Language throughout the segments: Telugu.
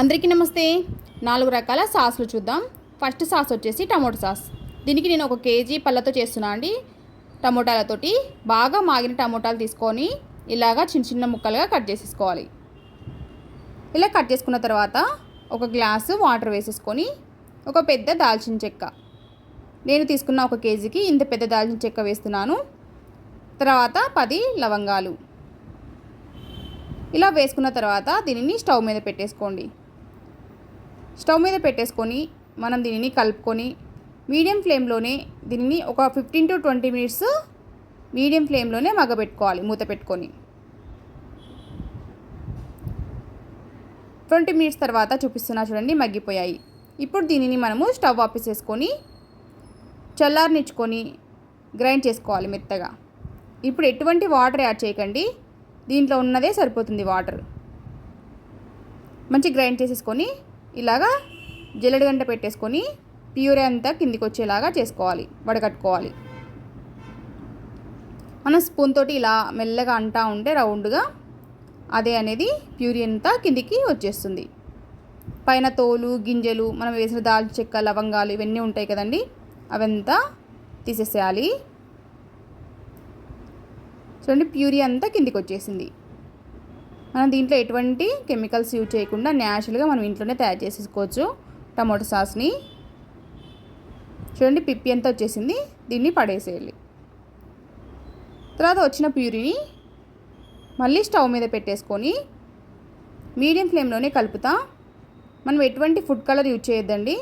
అందరికీ నమస్తే. నాలుగు రకాల సాస్లు చూద్దాం. ఫస్ట్ సాస్ వచ్చేసి టమోటో సాస్. దీనికి నేను ఒక కేజీ పళ్ళతో చేస్తున్నా అండి. టమోటాలతోటి బాగా మాగిన టమోటాలు తీసుకొని ఇలాగా చిన్న చిన్న ముక్కలుగా కట్ చేసేసుకోవాలి. ఇలా కట్ చేసుకున్న తర్వాత ఒక గ్లాసు వాటర్ వేసేసుకొని ఒక పెద్ద దాల్చిన చెక్క. నేను తీసుకున్న ఒక కేజీకి ఇంత పెద్ద దాల్చిన చెక్క వేస్తున్నాను. తర్వాత పది లవంగాలు. ఇలా వేసుకున్న తర్వాత దీనిని స్టవ్ మీద పెట్టేసుకోండి. స్టవ్ మీద పెట్టేసుకొని మనం దీనిని కలుపుకొని మీడియం ఫ్లేమ్లోనే దీనిని ఒక fifteen to twenty minutes medium ఫ్లేమ్లోనే మగ్గబెట్టుకోవాలి మూత పెట్టుకొని. ట్వంటీ మినిట్స్ తర్వాత చూపిస్తున్నా చూడండి మగ్గిపోయాయి. ఇప్పుడు దీనిని మనము స్టవ్ ఆపేసేసుకొని చల్లారనిచ్చుకొని గ్రైండ్ చేసుకోవాలి మెత్తగా. ఇప్పుడు ఎటువంటి వాటర్ యాడ్ చేయకండి దీంట్లో ఉన్నదే సరిపోతుంది వాటర్. మంచి గ్రైండ్ చేసేసుకొని ఇలాగా జల్లెడ గంట పెట్టేసుకొని ప్యూరే అంతా కిందికి వచ్చేలాగా చేసుకోవాలి వడకట్టుకోవాలి. మనం స్పూన్ తోటి ఇలా మెల్లగా అంటా ఉంటే రౌండ్గా అదే అనేది ప్యూరీ అంతా కిందికి వచ్చేస్తుంది. పైన తోలు గింజలు మనం వేసిన దాల్చి చెక్క లవంగాలు ఇవన్నీ ఉంటాయి కదండి అవంతా తీసేసేయాలి. చూడండి ప్యూరీ అంతా కిందికి వచ్చేసింది మనం దీంట్లో ఎటువంటి కెమికల్స్ యూజ్ చేయకుండా న్యాచురల్గా మనం ఇంట్లోనే తయారు చేసేసుకోవచ్చు. టమాటో సాస్ని. చూడండి పిప్పి అంతా వచ్చేసింది. దీన్ని పడేసేయాలి. తర్వాత వచ్చిన ప్యూరీని మళ్ళీ స్టవ్ మీద పెట్టేసుకొని మీడియం ఫ్లేమ్లోనే కలుపుతా. మనం ఎటువంటి ఫుడ్ కలర్ యూజ్ చేయొద్దండి.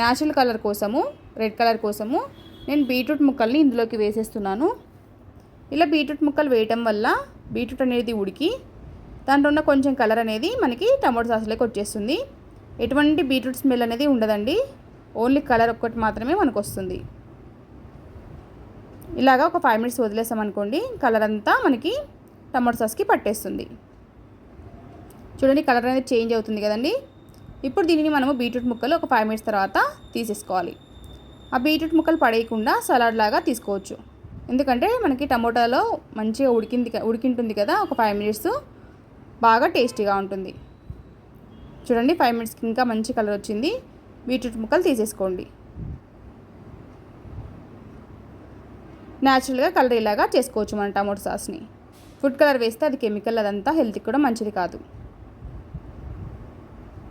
న్యాచురల్ కలర్ కోసము రెడ్ కలర్ కోసము నేను బీట్రూట్ ముక్కల్ని ఇందులోకి వేసేస్తున్నాను. ఇలా బీట్రూట్ ముక్కలు వేయటం వల్ల బీట్రూట్ అనేది ఉడికి దాంట్లో ఉన్న కొంచెం కలర్ అనేది మనకి టమాటో సాస్లోకి వచ్చేస్తుంది. ఎటువంటి బీట్రూట్ స్మెల్ అనేది ఉండదండి. ఓన్లీ కలర్ ఒక్కటి మాత్రమే మనకు వస్తుంది ఇలాగా ఒక ఫైవ్ మినిట్స్ వదిలేసామనుకోండి కలర్ అంతా మనకి టమాటో సాస్కి పట్టేస్తుంది. చూడండి కలర్ అనేది చేంజ్ అవుతుంది కదండి. ఇప్పుడు దీనిని మనము బీట్రూట్ ముక్కలు ఒక ఫైవ్ మినిట్స్ తర్వాత తీసేసుకోవాలి. ఆ బీట్రూట్ ముక్కలు పడేయకుండా సలాడ్ లాగా తీసుకోవచ్చు. ఎందుకంటే మనకి టమోటాలో మంచిగా ఉడికింది ఉడికింటుంది కదా ఒక ఫైవ్ మినిట్స్ బాగా టేస్టీగా ఉంటుంది. చూడండి ఫైవ్ మినిట్స్కి ఇంకా మంచి కలర్ వచ్చింది. బీట్రూట్ ముక్కలు తీసేసుకోండి. న్యాచురల్గా కలర్ ఇలాగా చేసుకోవచ్చు మన టమోటో సాస్ని ఫుడ్ కలర్ వేస్తే అది కెమికల్ అదంతా హెల్త్కి కూడా మంచిది కాదు.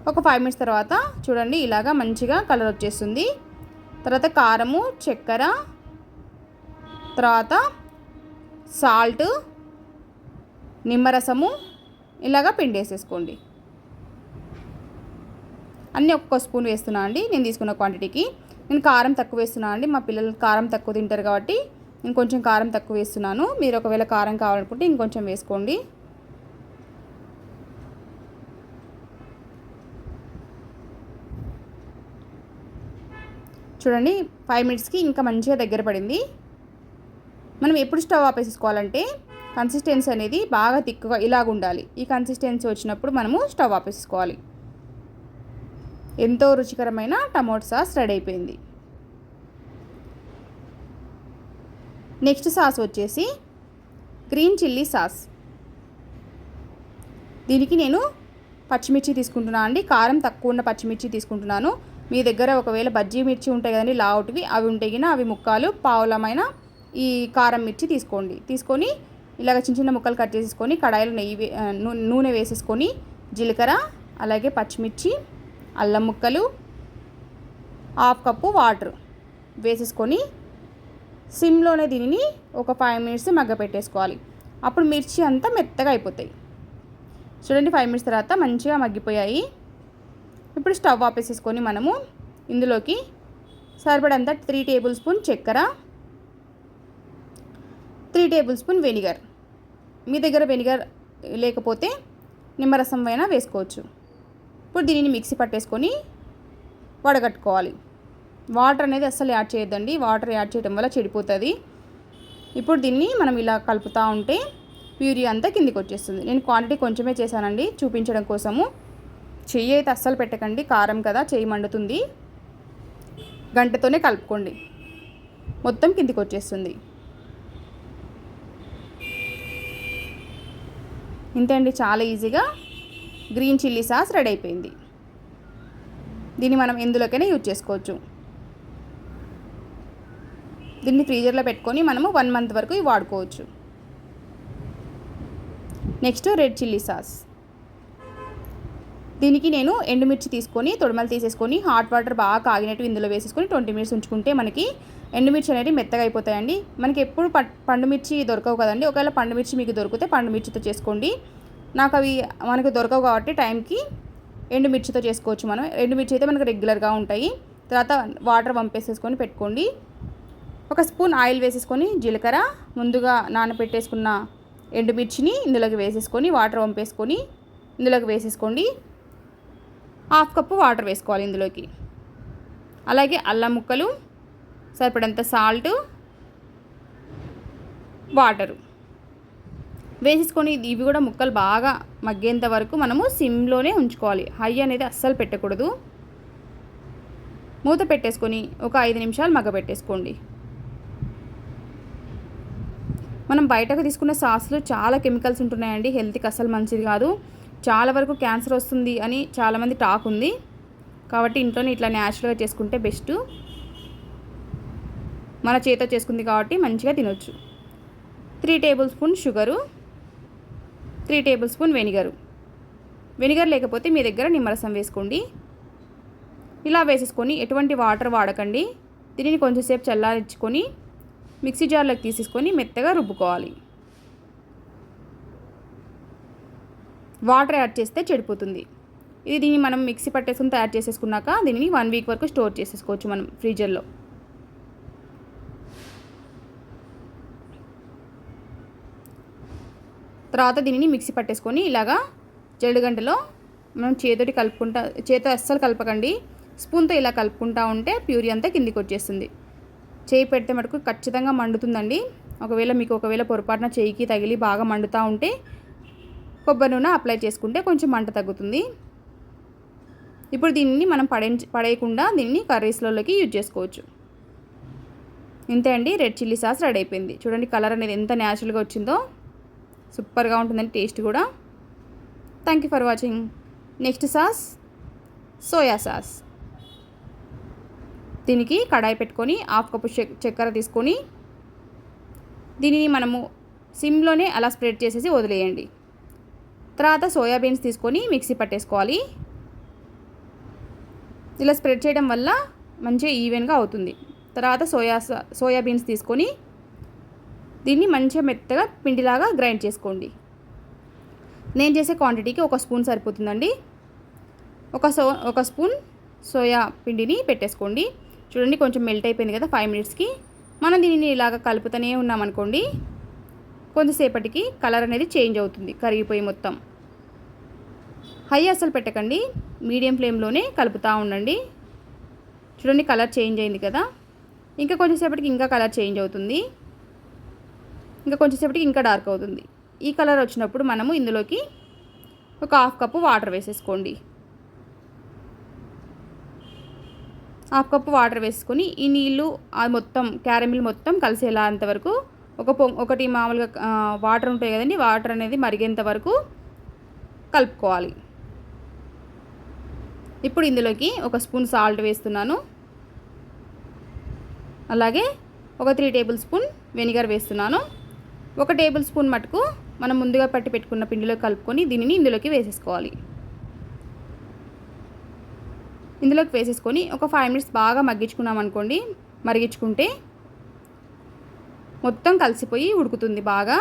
ఒక ఫైవ్ మినిట్స్ తర్వాత చూడండి ఇలాగా మంచిగా కలర్ వచ్చేస్తుంది. తర్వాత కారము చక్కెర తర్వాత సాల్ట్ నిమ్మరసము ఇలాగా పిండి వేసేసుకోండి అన్నీ ఒక్కొక్క స్పూన్ వేస్తున్నా అండి. నేను తీసుకున్న క్వాంటిటీకి. నేను కారం తక్కువ వేస్తున్నా అండి. మా పిల్లలు కారం తక్కువ తింటారు కాబట్టి నేను కొంచెం కారం తక్కువ వేస్తున్నాను. మీరు ఒకవేళ కారం కావాలనుకుంటే ఇంకొంచెం వేసుకోండి. చూడండి ఫైవ్ మినిట్స్కి ఇంకా మంచిగా దగ్గర పడింది. మనం ఎప్పుడు స్టవ్ ఆపేసుకోవాలంటే కన్సిస్టెన్సీ అనేది బాగా తిక్కుగా ఇలాగ ఉండాలి. ఈ కన్సిస్టెన్సీ వచ్చినప్పుడు మనము స్టవ్ ఆపేసుకోవాలి. ఎంతో రుచికరమైన టమోటా సాస్ రెడీ అయిపోయింది. నెక్స్ట్ సాస్ వచ్చేసి గ్రీన్ చిల్లీ సాస్. దీనికి నేను పచ్చిమిర్చి తీసుకుంటున్నాను అండి. కారం తక్కువ ఉన్న పచ్చిమిర్చి తీసుకుంటున్నాను. మీ దగ్గర ఒకవేళ బజ్జీ మిర్చి ఉంటాయి కదండి లావుటివి అవి ఉంటాయి అవి ముక్కలు పావులమైన ఈ కారం మిర్చి తీసుకోండి. తీసుకొని ఇలాగ చిన్న చిన్న ముక్కలు కట్ చేసేసుకొని కడాయిలో నెయ్యి నూనె వేసేసుకొని జీలకర్ర అలాగే పచ్చిమిర్చి అల్లం ముక్కలు హాఫ్ కప్పు వాటర్ వేసేసుకొని సిమ్లోనే దీనిని ఒక ఫైవ్ మినిట్స్ మగ్గ పెట్టేసుకోవాలి అప్పుడు మిర్చి అంతా మెత్తగా అయిపోతాయి. చూడండి ఫైవ్ మినిట్స్ తర్వాత మంచిగా మగ్గిపోయాయి. ఇప్పుడు స్టవ్ ఆపేసేసుకొని మనము ఇందులోకి సరిపడంత త్రీ టేబుల్ స్పూన్ చక్కెర త్రీ టేబుల్ స్పూన్ వెనిగర్. మీ దగ్గర వెనిగర్ లేకపోతే నిమ్మరసం అయినా వేసుకోవచ్చు. ఇప్పుడు దీనిని మిక్సీ పట్టేసుకొని వడగట్టుకోవాలి. వాటర్ అనేది అస్సలు యాడ్ చేయొద్దండి. వాటర్ యాడ్ చేయడం వల్ల చెడిపోతుంది. ఇప్పుడు దీన్ని మనం ఇలా కలుపుతూ ఉంటే ప్యూరీ అంతా కిందికి వచ్చేస్తుంది. నేను క్వాంటిటీ కొంచెమే చేశానండి. చూపించడం కోసము. చెయ్యి అయితే అస్సలు పెట్టకండి. కారం కదా చెయ్యి మండుతుంది. గంటతోనే కలుపుకోండి. మొత్తం కిందికి వచ్చేస్తుంది. ఇంతే అండి చాలా ఈజీగా గ్రీన్ చిల్లీ సాస్ రెడీ అయిపోయింది. దీన్ని మనం ఎందులోకైనా యూజ్ చేసుకోవచ్చు. దీన్ని ఫ్రీజర్లో పెట్టుకొని మనము వన్ మంత్ వరకు ఇవి వాడుకోవచ్చు. Next red chilli sauce. దీనికి నేను ఎండుమిర్చి తీసుకొని తొడమలు తీసేసుకొని హాట్ వాటర్ బాగా కాగినట్టు ఇందులో వేసేసుకొని ట్వంటీ మినిట్స్ ఉంచుకుంటే మనకి ఎండుమిర్చి అనేవి మెత్తగా అయిపోతాయండి. మనకి ఎప్పుడు పండు మిర్చి దొరకవు కదండి. ఒకవేళ పండు మిర్చి మీకు దొరికితే పండు మిర్చితో చేసుకోండి. నాకు అవి మనకు దొరకవు కాబట్టి టైంకి ఎండుమిర్చితో చేసుకోవచ్చు మనం. ఎండుమిర్చి అయితే మనకు రెగ్యులర్గా ఉంటాయి. తర్వాత వాటర్ పంపేసేసుకొని పెట్టుకోండి. ఒక స్పూన్ ఆయిల్ వేసేసుకొని జీలకర్ర ముందుగా నానబెట్టేసుకున్న ఎండుమిర్చిని ఇందులోకి వేసేసుకొని వాటర్ పంపేసుకొని ఇందులోకి వేసేసుకోండి. హాఫ్ కప్పు వాటర్ వేసుకోవాలి ఇందులోకి. అలాగే అల్లం ముక్కలు సరిపడంత సాల్ట్ వాటరు. వేసేసుకొని ఇవి కూడా ముక్కలు బాగా మగ్గేంత వరకు మనము సిమ్లోనే ఉంచుకోవాలి. హై అనేది అస్సలు పెట్టకూడదు. మూత పెట్టేసుకొని ఒక ఐదు నిమిషాలు మగ్గబెట్టేసుకోండి. మనం బయటకు తీసుకున్న సాస్లో చాలా కెమికల్స్ ఉంటున్నాయండి. హెల్త్కి అస్సలు మంచిది కాదు. చాలా వరకు క్యాన్సర్ వస్తుంది అని చాలామంది టాక్ ఉంది. కాబట్టి ఇంట్లోనే ఇట్లా న్యాచురల్గా చేసుకుంటే బెస్ట్. మన చేత చేసుకుంది కాబట్టి మంచిగా తినొచ్చు. Three tablespoon sugar three tablespoon vinegar. Vinegar లేకపోతే మీ దగ్గర నిమ్మరసం వేసుకోండి. ఇలా వేసేసుకొని ఎటువంటి వాటర్ వాడకండి. దీనిని కొంచెంసేపు చల్లారించుకొని మిక్సీ జార్లోకి తీసేసుకొని మెత్తగా రుబ్బుకోవాలి. వాటర్ యాడ్ చేస్తే చెడిపోతుంది. ఇది దీన్ని మనం మిక్సీ పట్టేసుకుని తయారు చేసేసుకున్నాక దీనిని వన్ వీక్ వరకు స్టోర్ చేసేసుకోవచ్చు మనం ఫ్రీజర్లో. తర్వాత దీనిని మిక్సీ పట్టేసుకొని ఇలాగా జల్లుగంటలో మనం చేతోటి కలుపుకుంటా చేత అస్సలు కలపకండి. స్పూన్తో ఇలా కలుపుకుంటా ఉంటే ప్యూరీ అంతా కిందికి వచ్చేస్తుంది. చేయి పెడితే మటుకు ఖచ్చితంగా మండుతుందండి. ఒకవేళ మీకు ఒకవేళ పొరపాటున చేయికి తగిలి బాగా మండుతూ ఉంటే కొబ్బరి నూనె అప్లై చేసుకుంటే కొంచెం మంట తగ్గుతుంది. ఇప్పుడు దీనిని మనం పడే పడేయకుండా దీన్ని కర్రీస్లలోకి యూజ్ చేసుకోవచ్చు. ఇంతే అండి. రెడ్ చిల్లీ సాస్ రెడీ అయిపోయింది. చూడండి కలర్ అనేది ఎంత న్యాచురల్గా వచ్చిందో. సూపర్గా ఉంటుందండి టేస్ట్ కూడా. Thank you for watching next sauce soya sauce దీనికి కడాయి పెట్టుకొని హాఫ్ కప్పు చక్కెర తీసుకొని దీనిని మనము సిమ్లోనే అలా స్ప్రెడ్ చేసేసి వదిలేయండి. తర్వాత సోయాబీన్స్ తీసుకొని మిక్సీ పట్టేసుకోవాలి. ఇలా స్ప్రెడ్ చేయడం వల్ల మంచిగా ఈవెన్గా అవుతుంది. తర్వాత సోయా సోయాబీన్స్ తీసుకొని దీన్ని మంచిగా మెత్తగా పిండిలాగా గ్రైండ్ చేసుకోండి. నేను చేసే క్వాంటిటీకి ఒక స్పూన్ సరిపోతుందండి. ఒక సో ఒక స్పూన్ సోయా పిండిని పెట్టేసుకోండి. చూడండి కొంచెం మెల్ట్ అయిపోయింది కదా ఫైవ్ మినిట్స్కి మనం దీనిని ఇలాగ కలుపుతూనే ఉన్నామనుకోండి కొంతసేపటికి కలర్ అనేది చేంజ్ అవుతుంది కరిగిపోయి మొత్తం. హై అసలు పెట్టకండి మీడియం ఫ్లేమ్లోనే కలుపుతూ ఉండండి. చూడండి కలర్ చేంజ్ అయింది కదా. ఇంకా కొంచెంసేపటికి ఇంకా కలర్ చేంజ్ అవుతుంది. ఇంకా కొంచెంసేపటికి ఇంకా డార్క్ అవుతుంది. ఈ కలర్ వచ్చినప్పుడు మనము ఇందులోకి ఒక హాఫ్ కప్పు వాటర్ వేసేసుకోండి. హాఫ్ కప్పు వాటర్ వేసుకొని ఈ నీళ్ళు అది మొత్తం క్యారమిల్ మొత్తం కలిసేలా అంతవరకు ఒక పొ ఒకటి మామూలుగా వాటర్ ఉంటాయి కదండి వాటర్ అనేది మరిగేంత వరకు కలుపుకోవాలి. ఇప్పుడు ఇందులోకి ఒక స్పూన్ సాల్ట్ వేస్తున్నాను. అలాగే ఒక త్రీ టేబుల్ స్పూన్ వెనిగర్ వేస్తున్నాను. ఒక టేబుల్ స్పూన్ మటుకు మనం ముందుగా పట్టి పెట్టుకున్న పిండిలో కలుపుకొని దీనిని ఇందులోకి వేసేసుకోవాలి. ఇందులోకి వేసేసుకొని ఒక ఫైవ్ మినిట్స్ బాగా మగ్గించుకున్నాం అనుకోండి మరిగించుకుంటే మొత్తం కలిసిపోయి ఉడుకుతుంది బాగా.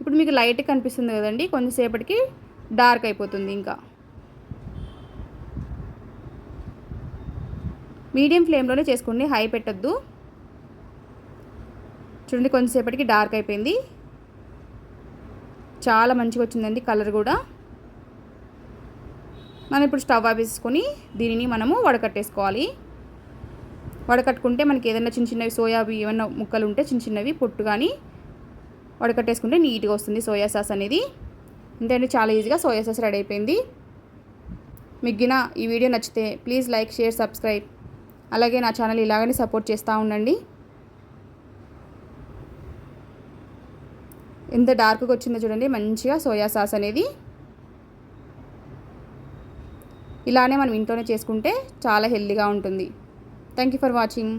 ఇప్పుడు మీకు లైట్ కనిపిస్తుంది కదండి కొంచెంసేపటికి డార్క్ అయిపోతుంది ఇంకా. మీడియం ఫ్లేమ్లోనే చేసుకోండి హై పెట్టద్దు. చూడండి కొంచెంసేపటికి డార్క్ అయిపోయింది. చాలా మంచిగా వచ్చిందండి కలర్ కూడా. మనం ఇప్పుడు స్టవ్ ఆపేసుకొని దీనిని మనము వడకట్టేసుకోవాలి. వడకట్టుకుంటే మనకి ఏదైనా చిన్న చిన్నవి సోయాబీ ఏమైనా ముక్కలు ఉంటే చిన్న చిన్నవి పొట్టు కానీ వడకట్టేసుకుంటే నీట్గా వస్తుంది సోయా సాస్ అనేది. ఇంతే చాలా ఈజీగా సోయా సాస్ రెడీ అయిపోయింది. మిగిన ఈ వీడియో నచ్చితే ప్లీజ్ లైక్ షేర్ సబ్స్క్రైబ్. అలాగే నా ఛానల్ ఇలాగనే సపోర్ట్ చేస్తూ ఉండండి. ఎంత డార్క్గా వచ్చిందో చూడండి మంచిగా సోయా సాస్ అనేది ఇలానే మనం ఇంట్లోనే చేసుకుంటే చాలా హెల్తీగా ఉంటుంది. Thank you for watching